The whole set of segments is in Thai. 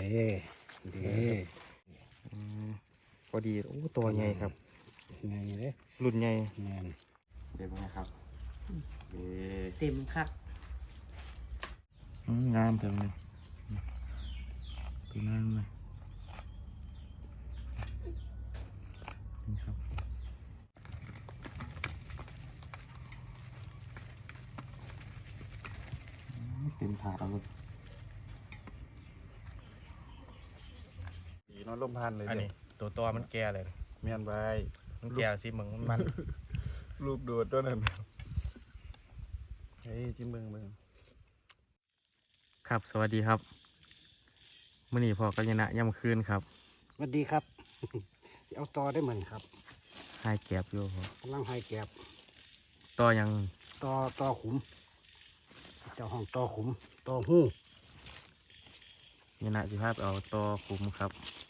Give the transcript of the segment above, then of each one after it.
ด้เด้อืมพอดีโอ้ตัวใหญ่ครับไงเด้รุ่นใหญ่แม่นเดี๋ยวนะครับเอ๊ะเต็มคักอืมงามจังเลยตัวนั้นเลยนี่ครับอืมเต็มถาดเอาเลย ผีนอนล มพันเลยอันเด้นี้ ตัวตัวมันแก่เลยแม่นไปมันแก่สิมึงมัน ลูกโดดตัวนั้นเฮ้ยจิ้มเบิ่งเบิ่งครับสวัสดีครับมื่อนี้พอกัญญนะย่ำคืนครับสวัสดีครับเอาต่อได้เหมือนครับหายแก็บอยู่พอกำลังให้แก็บต่อยังต่อต่อขุมเจ้าห้องต่อขุมต่อหู้ยนะสิภาพเอาต่อคุมครับเ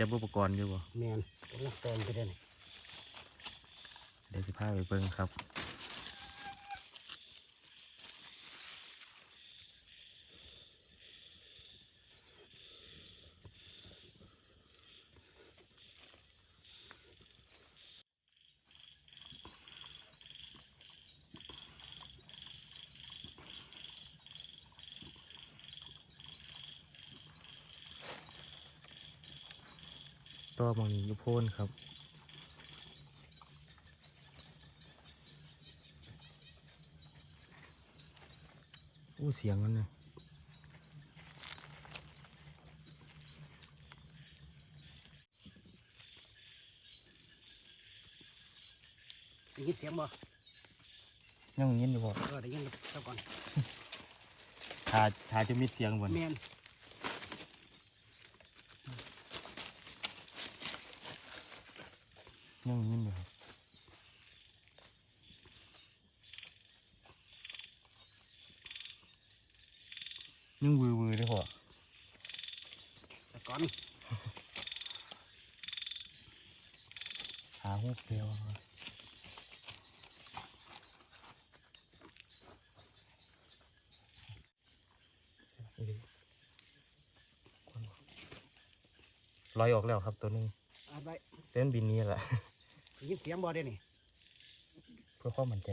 ตรียมอุปกรณ์อยู่บ่แมนกำลังแตงไปได้นี่เดี๋ยวสิพาไปเบิ่งครับ อหมองนี้อยู่โพ่นครับอู้เสียงมันเนี่ยได้ยินเสียงบ่ยังยินอยู่บ่เออได้ยินเจ้าก่อนถ้าถ้าจะมีเสียงบ่แมเนี่ ยนยังยินอยู่ครับยังวือวือเลยพ่อแต่ก่อนหาหูเปลวครับลอยออกแล้วครับตัวหนึงเอาไปเต้นบินนี้แหละได้ ยินเสียงบ่ได้นี่เพื่อความมั่นใจ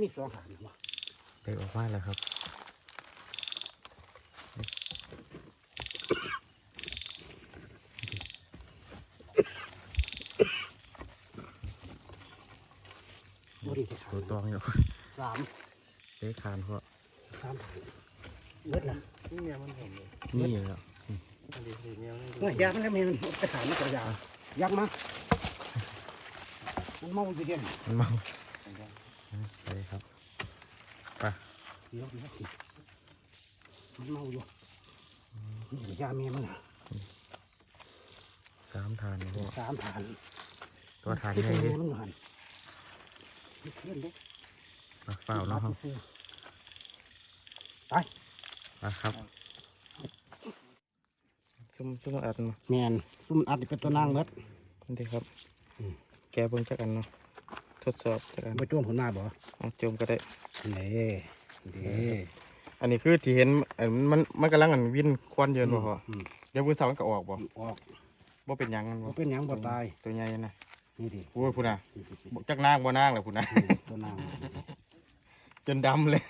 มีสองหางบ่เด็กออกมาแล้วครับบ่ได้ที่ขาตัวตองอยู่สามเด็กคานเพราะสามหางเบิดละนี่แล้วเฮ้ยยามันแล้วแม่มันไปถามมันก็ยายักมามันเมาอยู่เดียวนี่มันเมาใช่ครับไป เดี๋ยวเดี๋ยวสิมันเมาอยู่นี่ยาเมียมันน่ะสามทานนี่พ่อสามฐานตัวทานที่ใหญ่เป็นดิมันหันนี่เพื่อนเด้มาเปล่าเนาะครับซื้อมาครับชุ่มชุ่มอัดมาแมนซุ่มนอัดนี่เป็นตัวนางเบิดนี่ครับอืมแกเบิ่งจักอันเนาะทดสอบจักอันไปจ้วงผลหน้าบ่เอาโจมก็ได้เน่ เด้อันนี้คือที่เห็นอันมันมันกำลังอันวินควันเยินบ่พออืมเดี๋ยวมือสาวมันก็ออกบ่ออกบ่เป็นหยังมันบ่บ่เป็นหยังบ่ตายตัวใหญ่นะนี่ดิโอ้ยพุ่นน่ะนี่ดิบ่จักนางบ่นางแหละพุ่นน่ะนี่ตัวนางจนดำเลย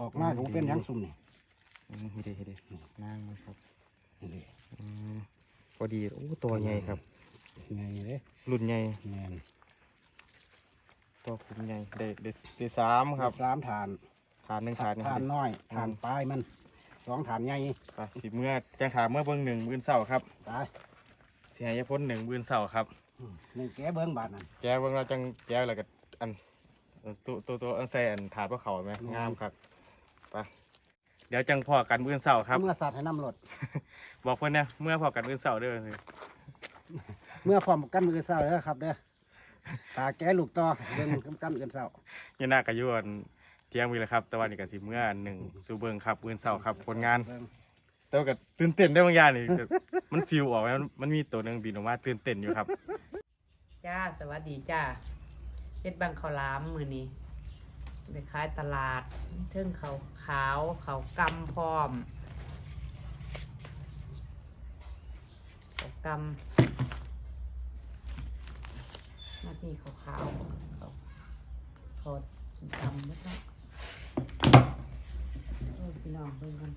ออกมาก็บ่เป็นหยังซุ่มนี่อืมเฮ็ดเด้เฮ็ดเด้นางมันครับนี่เด้อืมพอดีโอ้ตัวใหญ่ครับไงเด้รุ่นใหญ่แม่น ตัวขุนใหญ่ได้ได้ได้สามครับสามฐานฐานหนึ่งฐานหนึ่งฐานน้อยอืมฐานปลายมันสองฐานใหญ่ไปสิเมื่อแจ้งถามเมื่อเบิ่งหนึ่งบืนเสาครับตายเสียยพ้นหนึ่งบืนเสาครับอืมนี่แกเบิ้งบาดนั่นแกเบิ่งเราจังแกแล้วก็อันตัวตัวตัวอันใส่อันถาดพวกเขาไหมอืมงามครับไปเดี๋ยวจังพอกันบืนเสาครับ เมื่อสัตว์ให้น้ำรดบอกเพื่อนเนี่ยเมื่อพอกันบืนเสาเด้อสิเมื่อพร้อมกันมือเศร้าเด้อครับเด้อ ตาแกลูกต่อเบิ่งกำกันกันเศร้ายันหน้ากระยวนเที่ยงมีแล้วครับ แต่วันนี้ก็สิเมื่อหนึ่งสูเบิงครับบืนเสาครับผลงาน เบิ่งแต่ว่าก็ตื่นเต้นได้บางอย่างนี่ก็มันฟิวออกแล้วมันมีตัวหนึงบินออกมาตื่นเต้นอยู่ครับ จ้าสวัสดีจ้าเฮ็ดบังข้าวหลามมือนี้ไปขายตลาดเทิงเขาวขาวเขาวกำพร้อมเขาวกำ หน้าที่ขาวขาวเขาเขากำไม่ต้องโอ้ยพี่น้องเบิ่งกัน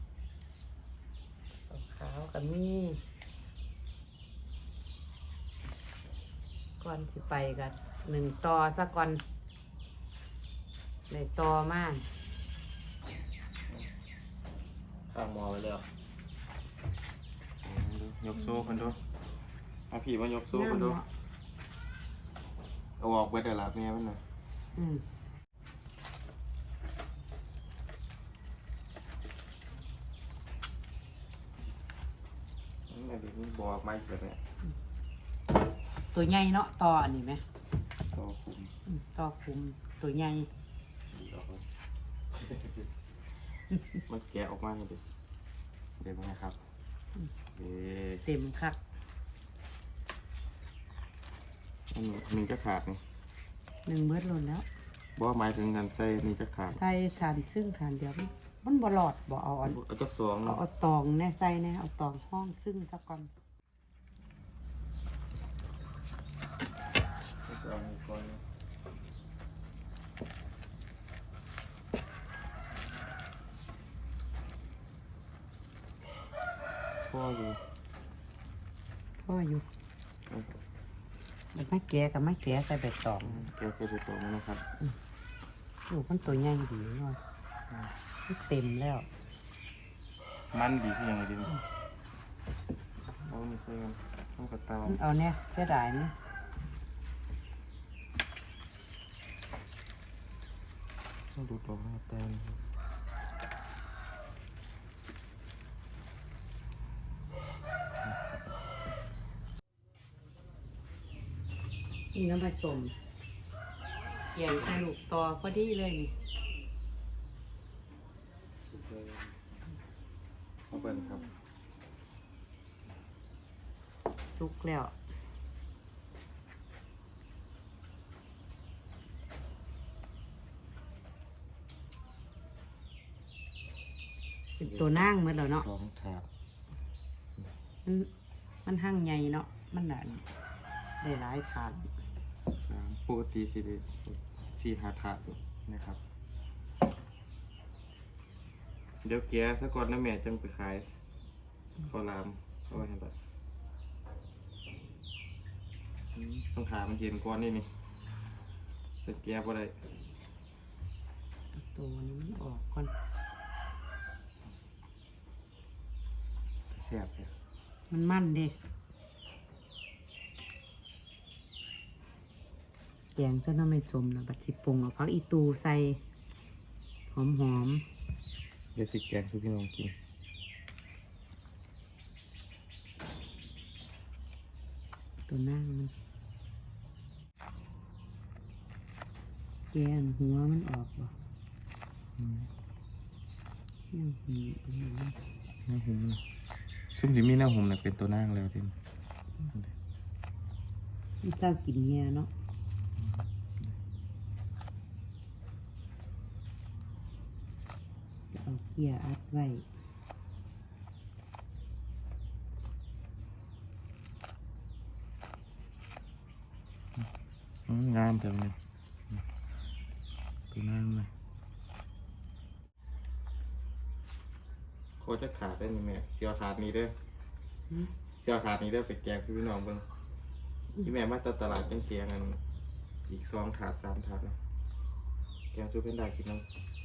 ขาวขาวกับมีก่อนสิไปกันหนึ่งต่อสักก่อนเลยต่อมากข้างมอไปแล้วยกโซ่คนดูเอาผีมายกโซ่คนดู เนาะเอาออกไปเดี๋ยวละแม่มันหน่อยอืมนี่เดี๋ยวมันบอกไม้เสร็จเนี่ยตัวใหญ่เนาะต่ออันนี้ไหมตัวคุมอืมต่อคุมตัวใหญ่ดีออกเลยมันแกะออกมาเลยดิเดี๋ยวนะครับเอ๊ะเต็มคัก มันมีจะขาดนี่หนึ่งเบิดหล่นแล้วบอกหมายถึงการใส่นี่จะขาดไทยทานซึ่งทานเดียวมันมันบลอดบ่เอาอันเอาจักสองเอาเนาะเอาตองแน่ใส่แน่เอาตองห้องซึ่งสักก่อนจะเอาอีกคนนะพ่ออยู่พ่ออยู่ มันไม่แก่กับไม่แก่ใส่ใบตองแกใส่ไปตัวนี้นะครับลูกมันตัวใหญ่ดีเนาะมันเต็มแล้ว มันดีที่ยังไงดีเอาไม่ใช่กันต้องกระเตาเอาเนี่ยเสียดายไหมต้องดูตัวให้แต้มครับ นี่น้ำ ผสมเกี่ยงใส่ลูกต่อพอดีเลยนี่สุดเลยเอาเปิดครับสุกแล้วเป็นตัวนั่งเหมือนแล้วเนาะสองถาดมันมันหั่งใหญ่เนาะมันได้ได้หลายถาดสาม ปกติสี่เด็ดสี่หาถาดนะครับ เดี๋ยวแกะซะก่อนนะแม่จังไปขายข้าวหลามเอาไว้ให้ตัดอืมต้องถามมันเย็นก่อนนี่นี่สแกะบ่ได้ตัวนี้มันออกก่อนแซ่บเลยมันมั่นเดิ แกงจะน้ำไม่สมแล้วบัดสิปรุงเอาพักอีตูใส่ หอมหอมเดี๋ยวสิแกงสู่พี่น้องกินๆตัวนั่งมันแกงหัวมันออกบ่ยังหีอันนี้นะหน้าหุ่มนะซุ่มที่มีหน้าหุ่มนะเป็นตัวนั่งแล้วที่มันเจ้ากินเงี้ยเนาะจะ เอาเกียร์อัดไว้อืมงามจังเลยตัวนั่งเลยคจะขาดได้นี่แม่เสียวถาดนี้เด้อหืมเสียวถาดนี้เด้อไปแกงซื้อพี่น้องเบิ่งพี่แม่มาจากตลาดจังเกียงกันอีกสองถาดสามถาดนะแกงซื้อเป็นได้กินน้ำแกงซื้อเป็นได้ซื้อน่ะกินน้ำ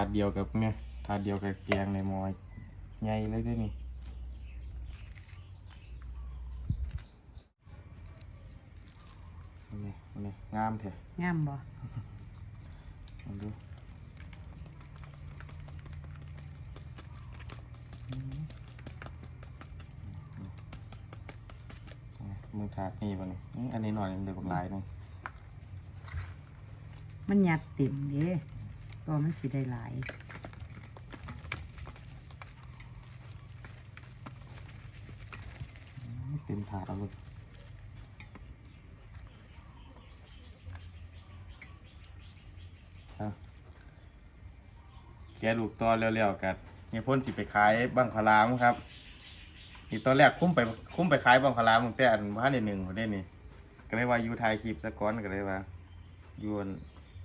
าดเดียวกับเนี่ยถาดเดียวกับแกงในหมอยใหญ่เลยเด้วยนี่นี่นี่งามแท้งามบ่ลองดูอืมมือถาดนี่ป่ะนี่อืมอันนี้หน่อยมันเดือดหลายหนึงมันยัดเต็มเด้ ก็มันสิได้หลายเต็มถาดเอาเลยแกลูกตอเร็วๆกันเนี่ยพ่นสิไปขายบังคลามครับนี่ตอนแรกคุ้มไปคุ้มไปขายบังคลามตั้งแต่อันพันในหนึ่งผมได้นี่ก็เลยว่าอยู่ไทยคลิปสะก้อนก็เลยว่าอยู่อัน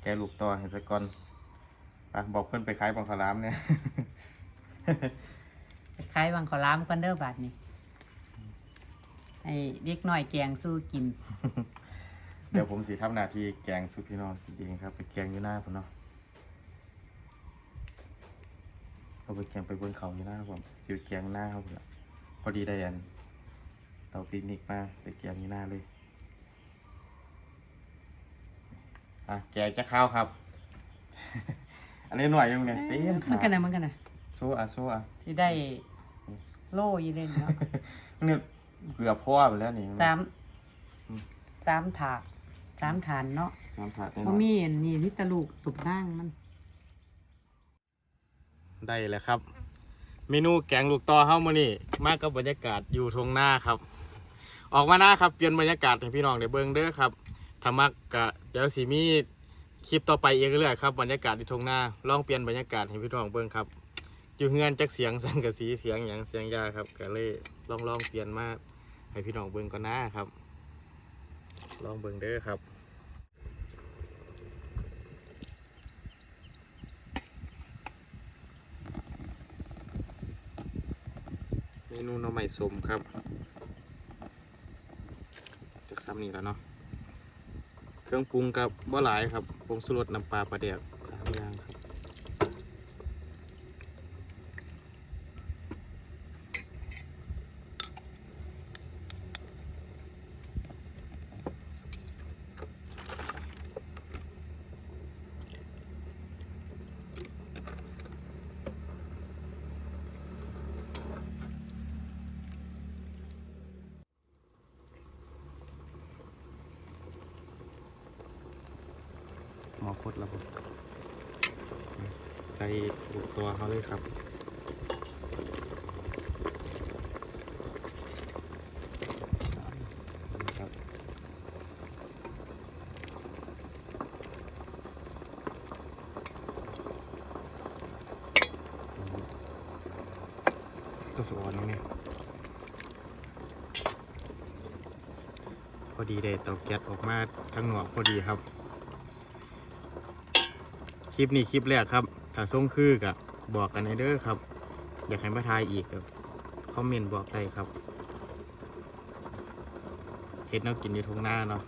แกลูกต่อเห็นสะก้อน ไปบอกเพื่อนไปขายบังคลามเนี่ย ไปขายวังขอล้ามกันเด้อบาดนี่ไอ้เด็กน้อยแกงสู้กิน เดี๋ยวผมสีทำหน้าที่แกงซุปพี่น้องกินเองครับ ไปแกงอยู่หน้าผมเนาะเอาไปแกงไปบนเขาอยู่หน้าผมสิไปแกงหน้าเขาผมละพอดีได้อันเตาปิกนิกมาไปแกงอยู่หน้าเลยอะแกงจะข้าวครับ อันนี้หน่อยยังไงเต็มมันถากันดนะมันกันนะโซ่อะโซ่อะสิได้โล่อยี่เล่นเนาะเนี่ยเกือบพ่อไปแล้วนี่สามสามถาดสามฐานเนาะสามถาดแน่นเพอราะนมีอันนี่มิตรลูกตุบนั่งมัน ได้แล้วครับ เมนูแกงลูกต่อเฮ้ามานี่มากับบรรยากาศอยู่ทงหน้าครับ ออกมาหน้าครับเปลี่ยนบรรยากาศให้พี่น้องได้เบิ่งเด้อครับถ้ามักกะเดี๋ยวสีมี คลิปต่อไปเอีกเรื่อยครับบรรยากาศที่ทงหน้าลองเปลี่ยนบรรยากาศให้พี่น้องเบิ่งครับ อยู่เฮือนจักเสียงสังกะสีเสียงหยังเสียงยาครับก็เลยลองลองเปลี่ยนมาให้พี่น้องเบิ่งก่อนหน้าครับ ลองเบิ่งเด้อครับเมนูหน่อไม้สมครับจากซ้ำนี่แล้วเนาะเครื่องปรุงกับบ่หลายครับ ผงสุรสน้ำปลาปลาแดกสามอย่างครับ อคดแล้วผมใส่ลูกตัวเขาเลยครับก็สวนนี่พอดีเลยเตาแก๊สออกมาทั้งหนวกพอดีครับ ลิปนี้คลิปแรกครับ ถ้าส่งคือกับบอกกันในเด้อครับ อยากให้มาทายอีกกับคอมเมนต์บอกได้ครับเฮ็ดแนวกินอยู่ทงหน้าเนาะ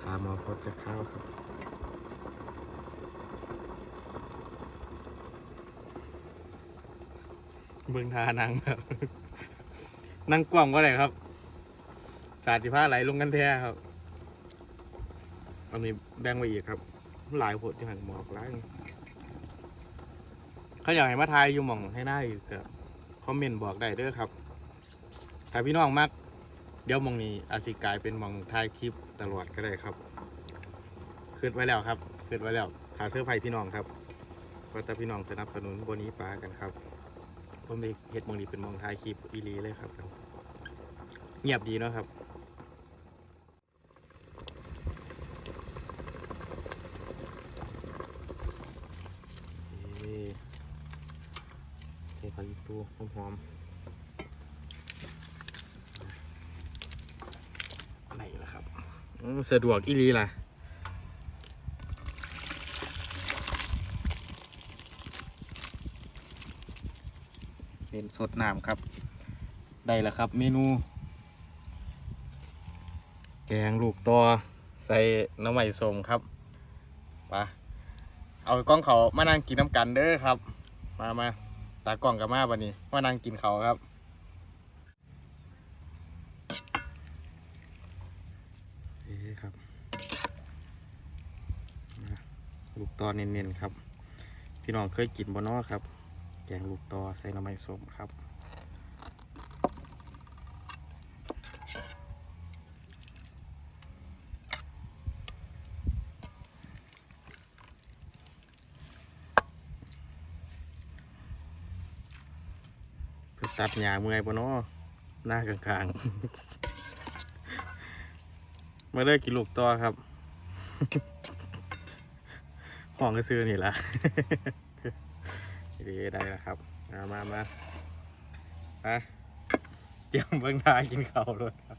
ทามอฟดจะเข้าครับเบิ่งทานังแบบนั่งกว้างก็ได้ครับ สาธิผ้าไหลลงกันแท้ครับอันนี้แบ่งไว้อีกครับ หลายผดที่หันหมอกหลายเขาอยากให้มาทายอยู่หมองให้หน้าอีกก็คอมเมนต์บอกได้เด้อครับถ้าพี่น้องมักเดี๋ยวมองนี้อาจสิกายเป็นมองทายคลิปตลอดก็ได้ครับคืดไว้แล้วครับคืดไว้แล้วหาเสื้อไผ่พี่น้องครับว่าแต่พี่น้องสนับสนุนบนนี้ปลากันครับผมเองเห็ดมองนี้เป็นมองท้ายคลิปอีหลีเลยครับเงียบดีเนาะครับ เอ๊ะใส่ผักอีตูหอมๆไหนล่ะครับอืม สะดวกอีหลีล่ะเป็นสดน้ำครับ ได้แล้วครับเมนู แกงลูกตอใส่น้ำใหม่สมครับไปเอากล้องเขามานั่งกินน้ำกันเด้อครับ มามาตากล้องกับมาวันนี้มานั่งกินเขาวครับเอ๊ะครับมาลูกต อเน้นๆครับ พี่น้องเคยกินบ่นอครับ แกงลูกตอใส่น้ำมันส้มครับเพื่อตัดหญ้าเมื่อยบ่เนอหน้ากลางๆ มาเลิกกินลูกตอครับ ห้องก็ซื้อนี่ละดีได้แล้วครับ มามามาไปเตรียมเบิ้งทางกินข้าวเลยครับ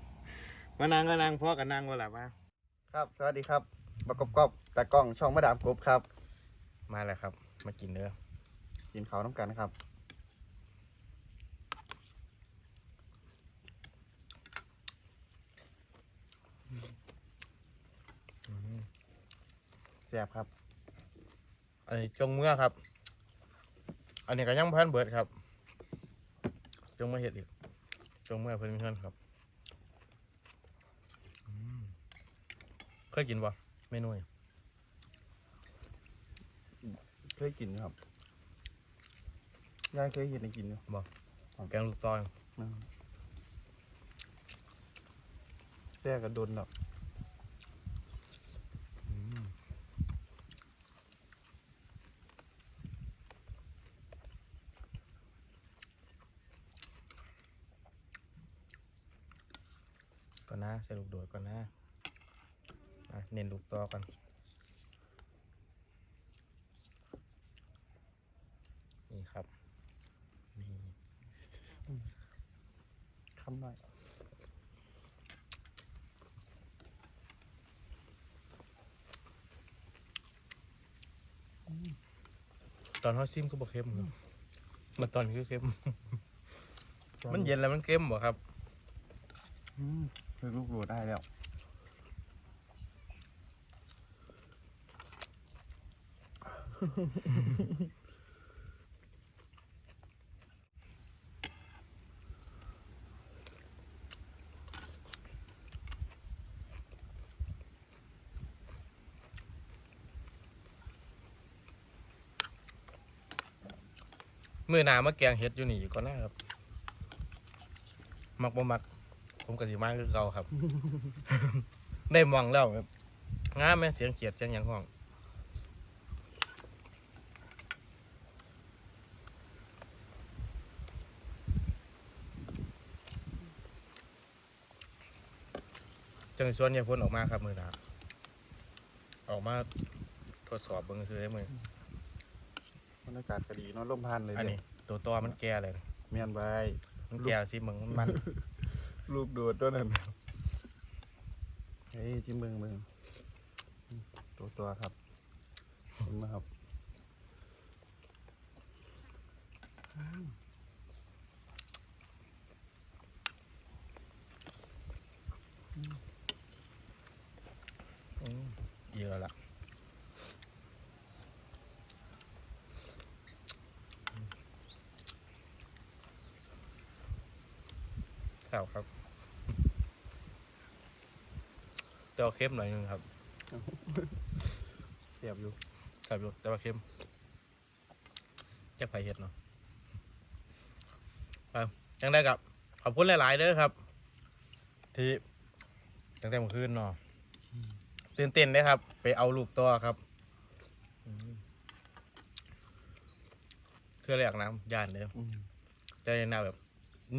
มานั่งก็นั่งพ่อกันนั่งก็แหละมา ครับ สวัสดีครับประกอบกอบแต่กล้องช่องมาดามกบครับ มาแล้วครับ มากินเด้อกินข้าวน้ำกันครับแซ่บครับ อันนี้จงเมื่อครับ อันนี้ก็ยังพันเบิดครับ จงมาเห็ดอีก จงเมื่อเพื่อนเพื่อนครับอืมเคยกินป่ะเมนูนี้เคยกินอยู่ครับยายเคยเห็นให้กินอยู่แกงลูกตอยแต่กระโดนดอก อนนะใส่ลูกโดดก่อนนะอะเน้นลูกตอกันนี่ครับนี่คำหน่อยตอนเขาซิมก็บอกเค็มครับมันตอนนี้ก็เค็ม มันเย็นแล้วมันเค็มบ่ครับ อืมคือลูกโหลดได้แล้วมือหนามาแกงเห็ดอยู่นี่ก่อนน้าครับ มักบ่มัก ผมกะสิมาคือเก่าครับ ได้มองแล้วครับงามแม่เสียงเขียดเสียงหยังห้อง จังส่วนเนี่ยพ้นออกมาครับมือหนาออกมาทดสอบเบิ่งซื้อให้มือ บรรยากาศก็ดีเนาะลมพันเลยอันเด้นี้ ตัวตัวมันแก่เลย เมียนใบมันแก่สิมึงมัน ลูกโดดตัวนั้นเฮ้ยที่เมืองเมืองตัวตัวครับเห็นไหมครับอืมเยอะละครับครับ แต่ว่าเค็มหน่อยนึงครับเสียบอยู่ครับอยู่แต่ว่าเค็มจะไผเห็ดเนาะครับยังได้กับขอบคุณหลาย ๆเด้อครับ ที่ตั้งแต่เมื่อคืนเนาะตื่นเต้นเลยครับ ไปเอาลูกต่อครับอืมเทื่อแรกน้ำย่านเลยอืมใจหน้าแบบ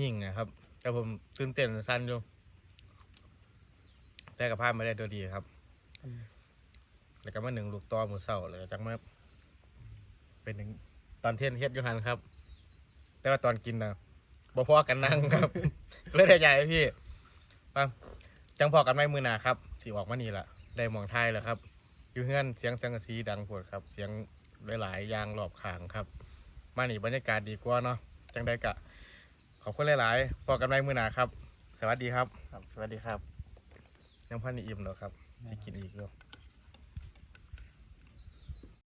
นิ่งนะครับ แต่ผมตื่นเต้นสั้นอยู่ แต่กับภาพไม่ได้ตัวดีครับ แล้วก็มาหนึ่งลูกต่อมือเศร้าเลยจากมาเป็นหนึ่งตอนเที่ยงเฮ็ดอยู่หันครับ แต่ว่าตอนกินนะบ่พอกันนั่งครับ เลยได้ใหญ่พี่มาจังพอกันไหมมือหนาครับสีออกมานี่แหละได้หมองไทยแล้วครับอยู่เฮือนเสียงสังกะสีดังปวดครับ เสียงหลายๆอยางรอบข้างครับ มานี่บรรยากาศดีกว่าเนาะจังได้กะ ขอบคุณหลายๆพอกันไหมมือหนาครับ สวัสดีครับครับสวัสดีครับ ยังพันนี่อิ่มเนาะครับสิกินอีกเนาะ